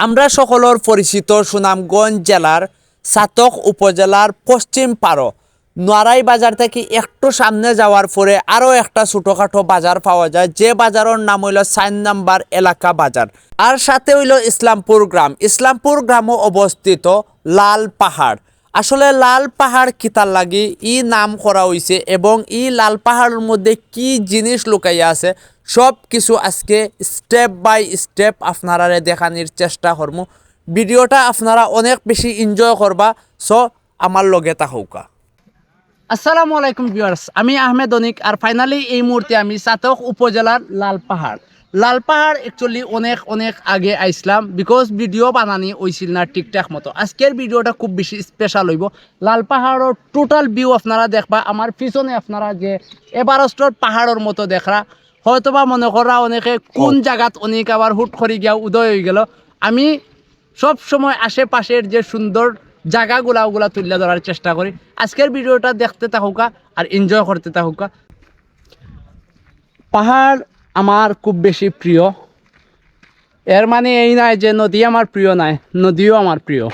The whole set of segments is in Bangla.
আমরা সকলের পরিচিত সুনামগঞ্জ জেলার সাতক উপজেলার পশ্চিম পাড়ো নোয়ারাই বাজার থেকে একটু সামনে যাওয়ার পরে আরও একটা ছোটোখাটো বাজার পাওয়া যায়, যে বাজারের নাম হইল সাইন নাম্বার এলাকা বাজার আর সাথে হইল ইসলামপুর গ্রাম। ইসলামপুর গ্রামও অবস্থিত লাল পাহাড় আসলে লাল পাহাড় কিতার লাগি ই নাম করা হয়েছে এবং ই লাল পাহাড়ের মধ্যে কি জিনিস লুকাইয়া আছে সব কিছু আজকে স্টেপ বাই স্টেপ আপনারা দেখানির চেষ্টা করব ভিডিওটা আপনারা অনেক বেশি এনজয় করবা সো আমার লগে তাহৌকা আসসালামু আলাইকুম ভিউয়ার্স আমি আহমেদ অনিক আর ফাইনালি এই মুহূর্তে আমি সাতক উপজেলার লাল পাহাড়। লাল পাহাড় অ্যাকচুয়ালি অনেক অনেক আগে আইসলাম বিকজ ভিডিও বানানি হয়েছিল না ঠিকঠাক মতো। আজকের ভিডিওটা খুব বেশি স্পেশাল হইব। লাল পাহাড়ের টোটাল ভিউ আপনারা দেখবা, আমার পিছনে আপনারা যে এভারেস্টর পাহাড়ের মতো দেখরা হয়তোবা মনে করা অনেকে কোন জায়গাত অনেক আবার হুট করে গিয়া উদয় হয়ে গেল। আমি সব সময় আশেপাশের যে সুন্দর জায়গাগুলা ওগুলা তুলে ধরার চেষ্টা করি। আজকের ভিডিওটা দেখতে থাকুকা আর এনজয় করতে থাকুকা। পাহাড় আমার খুব বেশি প্রিয়। এর মানে এই নয় যে নদী আমার প্রিয় নয় নদীও আমার প্রিয়।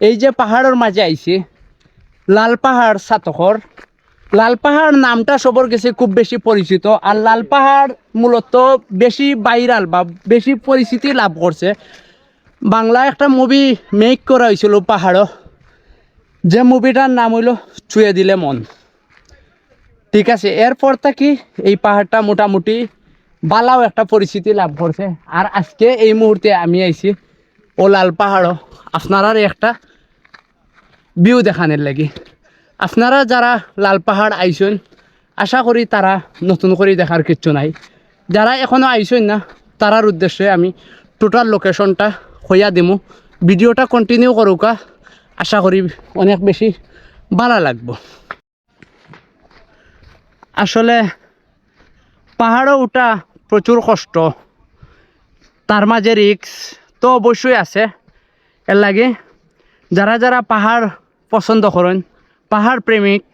এই যে পাহাড়ের মাঝে আইছি লাল পাহাড় সাতকর লাল পাহাড় নামটা সবর কাছে খুব বেশি পরিচিত, আর লাল পাহাড় মূলত বেশি ভাইরাল বা বেশি পরিচিতি লাভ করছে। বাংলা একটা মুভি মেক করা হয়েছিল পাহাড়ও যে মুভিটার নাম হইল ছুঁয়ে দিলে মন। ঠিক আছে, এরপর কি এই পাহাড়টা মোটামুটি বালাও একটা পরিচিতি লাভ করছে। আর আজকে এই মুহূর্তে আমি আইছি ও লাল পাহাড়ও আপনারা একটা ভিউ দেখানোর লাগি। আপনারা যারা লাল পাহাড় আইসেন আশা করি তারা নতুন করে দেখার কিচ্ছু নাই। যারা এখনও আইসেন না, তারার উদ্দেশ্যে আমি টোটাল লোকেশনটা হইয়া দিমু। ভিডিওটা কন্টিনিউ করুকা। আশা করি অনেক বেশি ভালো লাগবো। আসলে পাহাড়ও উঠা প্রচুর কষ্ট। তার মাঝে রিক্স তো অবশ্যই আছে। এর লাগে যারা যারা পাহাড় পছন্দ করেন পাহাড় প্রেমিক,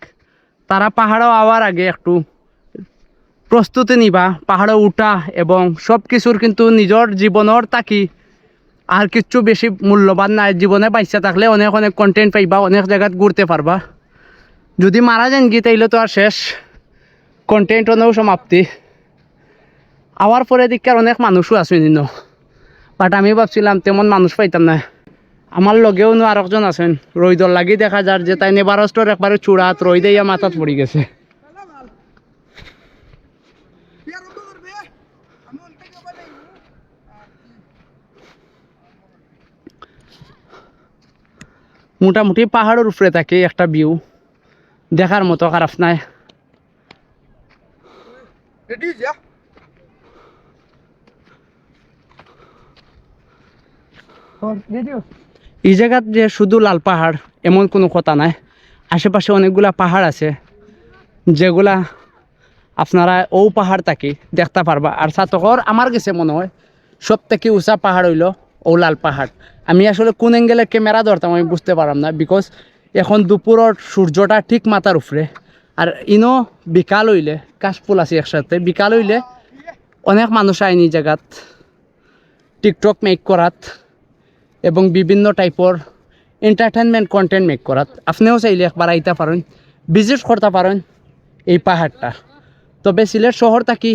তারা পাহাড়ও আওয়ার আগে একটু প্রস্তুতি নিবা, পাহাড়ে উঠা এবং সব কিছুর কিন্তু নিজের জীবনের তাকি। আর কিচ্ছু বেশি মূল্যবান নাই জীবনে বাইসা থাকলে অনেক অনেক কন্টেন্ট পাইবা, অনেক জায়গাত ঘুরতে পারবা। যদি মারা যান গিয়ে তাইলে তো আর শেষ। কন্টেন্ট অনেক সমাপ্তি। আওয়ার পরে দিককার অনেক মানুষও আছে নিন। বাট আমি ভাবছিলাম তেমন মানুষ পাইতাম না। আমার লগেও নো আরেকজন আছেন। রইদর লাগি দেখা যার যে তাই নেবারস্তর একবারে চূড়াত রই দিয়া মাথাত পড়ি গেছে। মোটামুটি পাহাড়ের উপরে থাকে একটা ভিউ দেখার মতো খারাপ নাই। এই জায়গাত যে শুধু লাল পাহাড়, এমন কোনো কথা নাই। আশেপাশে অনেকগুলা পাহাড় আছে, যেগুলা আপনারা ও পাহাড় থাকি দেখতে পারবা। আর সাতকর আমার কাছে মনে হয় সব থেকে উঁচা পাহাড় হইল ও লাল পাহাড়। আমি আসলে কোন অ্যাঙ্গেলে ক্যামেরা ধরতাম আমি বুঝতে পারলাম না বিকজ এখন দুপুরের সূর্যটা ঠিক মাথার উপরে। আর ইনো বিকাল হইলে, কাশফুল আছে একসাথে, বিকাল হইলে অনেক মানুষ আইনি জায়গাত। টিকটক মেক করাত। এবং বিভিন্ন টাইপর এন্টারটেনমেন্ট কন্টেন্ট মেক করাত আপনিও চাইলে একবার আইতে পারেন ভিজিট করতে পারেন এই পাহাড়টা তবে সিলেট শহর থাকি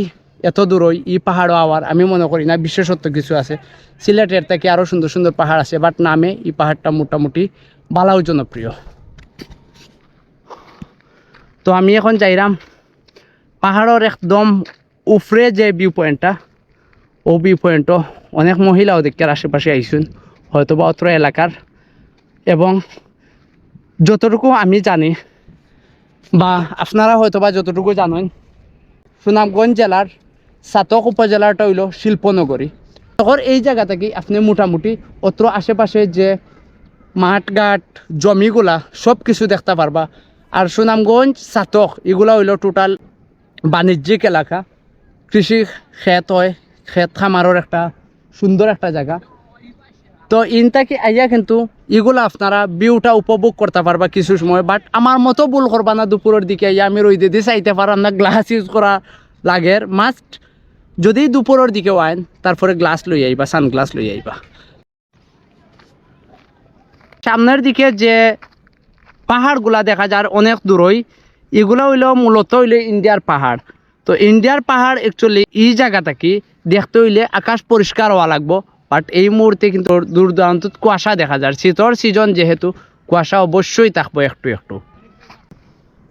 এত দূরই এই পাহাড়ও আওয়ার আমি মনে করি না, বিশেষত্ব কিছু আছে। সিলেটের থেকে আরও সুন্দর সুন্দর পাহাড় আছে বাট নামে এই পাহাড়টা মোটামুটি বালাও জনপ্রিয় তো আমি এখন যাইরাম পাহাড়ের একদম উফরে যে ভিউ পয়েন্টটা ও ভিউ পয়েন্টও অনেক মহিলাও দেখতে আশেপাশে আইসুন হয়তো বা অত্র এলাকার। এবং যতটুকু আমি জানি, বা আপনারা হয়তো বা যতটুকু জানেন, সুনামগঞ্জ জেলার সাতক উপজেলাটা হইল শিল্পনগরী। তখন এই জায়গা থেকে আপনি মোটামুটি অত্র আশেপাশে যে মাঠঘাট, জমিগুলা সব কিছু দেখতে পারবা। আর সুনামগঞ্জ সাতক, এগুলা হইল টোটাল বাণিজ্যিক এলাকা। কৃষি ক্ষেত হয়, ক্ষেত খামারের একটা সুন্দর একটা জায়গা। তো ইনতাকি আইয়া কিন্তু এগুলো আপনারা ভিউটা উপভোগ করতে পারবা কিছু সময় বাট আমার মতো ভুল করবা না দুপুরের দিকে আইয়া আমি রই দিদি চাইতে পারাম না গ্লাস ইউজ করা লাগে। মাস্ট যদি দুপুরের দিকে আইন, তারপরে গ্লাস লই আইবা সানগ্লাস লই আইবা। সামনের দিকে যে পাহাড়গুলা দেখা যায় অনেক দূরই, এগুলো হইল মূলত হইলে ইন্ডিয়ার পাহাড়। তো ইন্ডিয়ার পাহাড় অ্যাকচুয়ালি এই জায়গাটা কি, দেখতে হইলে আকাশ পরিষ্কার হওয়া লাগবো। বাট এই মুহূর্তে কিন্তু দূর দূরান্ত কুয়াশা দেখা যায়। শীতর সিজন যেহেতু, কুয়াশা অবশ্যই থাকব একটু একটু।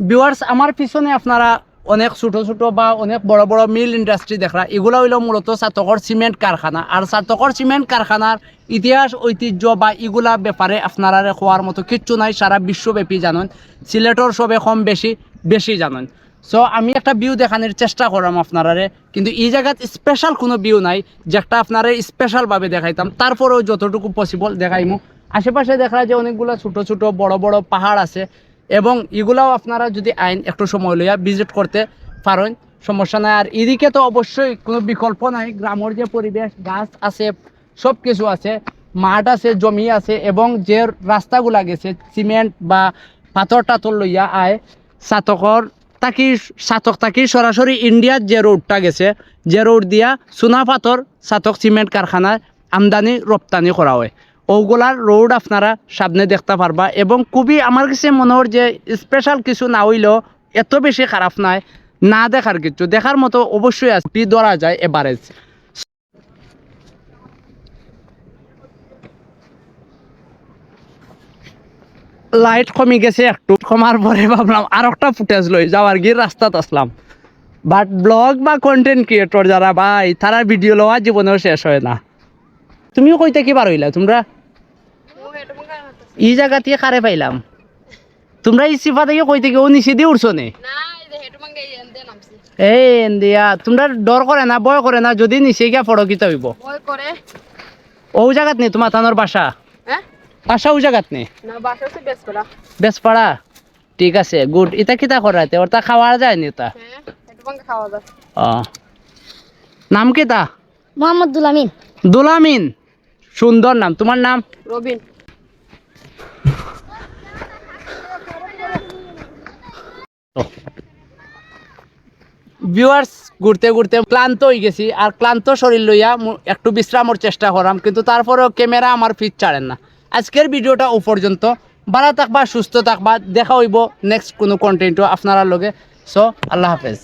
ভিউয়ার্স আমার পিছনে আপনারা অনেক ছোট ছোট বা অনেক বড় বড় মিল ইন্ডাস্ট্রি দেখরা, এগুলো হইল মূলত চাতকর সিমেন্ট কারখানা। আর চাতকর সিমেন্ট কারখানার ইতিহাস, ঐতিহ্য বা এগুলা ব্যাপারে আপনারা খোয়ার মতো কিচ্ছু নাই, সারা বিশ্বব্যাপী জানেন। সিলেটর সবে কম বেশি বেশি জানেন। সো আমি একটা ভিউ দেখানোর চেষ্টা করলাম আপনারারে, কিন্তু এই জায়গাত স্পেশাল কোনো ভিউ নাই, যেটা আপনারা স্পেশালভাবে দেখাইতাম। তারপরেও যতটুকু পসিবল দেখাইমু। আশেপাশে দেখা যায় যে অনেকগুলো ছোট ছোট বড় বড় পাহাড় আছে, এবং এগুলাও আপনারা যদি আইন একটু সময় লইয়া ভিজিট করতে পারেন, সমস্যা নাই। আর এদিকে তো অবশ্যই কোনো বিকল্প নাই। গ্রামের যে পরিবেশ, গাছ আছে সব কিছু আছে, মাঠ আছে, জমি আছে, এবং যে রাস্তাগুলা গেছে, সিমেন্ট বা পাথর টাথর লইয়া আয় চাতকর তাকি চাতক তাকি সরাসরি ইন্ডিয়ার যে রোডটা গেছে, যে রোড দিয়া সোনা পাথর চাতক সিমেন্ট কারখানায় আমদানি রপ্তানি করা হয়। ওগুলার রোড আপনারা সামনে দেখতে পারবা এবং খুবই আমার কাছে মনে হয় যে স্পেশাল কিছু না হইলেও এত বেশি খারাপ নাই, না দেখার কিছু। দেখার মতো অবশ্যই আছে। ধরা যায় এভারেজ লাইট কমে গেছে একটু কমার পরে ভাবলাম আর একটা ফুটেজ লই যাওয়ার গিয়ে রাস্তাত আসলাম। বাট ব্লগ বা কন্টেন্ট ক্রিয়েটর যারা ভাই তারা ভিডিও লওয়া জীবনেও শেষ হয় না। তুমিও কইতে কি বার হইলা তোমরা এই জায়গা থেকে কারে পাইলাম? তোমরা এই সিফা থেকে কইতে কি ও নিচে দিয়ে উঠছো নে? এই দিয়া তোমরা ডর করে না ভয় করে না যদি নিচে গিয়া পড়ো কি হইব ও জায়গাত নেই তোমার থানোর বাসা? হ্যাঁ? বাসা ও জায়গাত নেই না বেশ করা ঠিক আছে গুড। এটা কিতা করাইতে ওর তা খাওয়া যায়নি তা? হ্যাঁ একটু ভাঙ্গা খাওয়া যায়। ও নাম কি তা মোহাম্মদ দুলামিন। দুলামিন। সুন্দর নাম। তোমার নাম? রবিন ভিউয়ার্স ঘুরতে ঘুরতে ক্লান্ত হয়ে গেছি। আর ক্লান্ত শরীর লইয়া একটু বিশ্রামর চেষ্টা করাম কিন্তু তারপরেও ক্যামেরা আমার ফিট ছাড়েন না। আজকের ভিডিওটা ও পর্যন্ত। ভালো থাকবা, সুস্থ থাকবা, দেখা হইব নেক্সট কোনো কন্টেন্টও আপনারা লগে। সো আল্লাহ হাফেজ।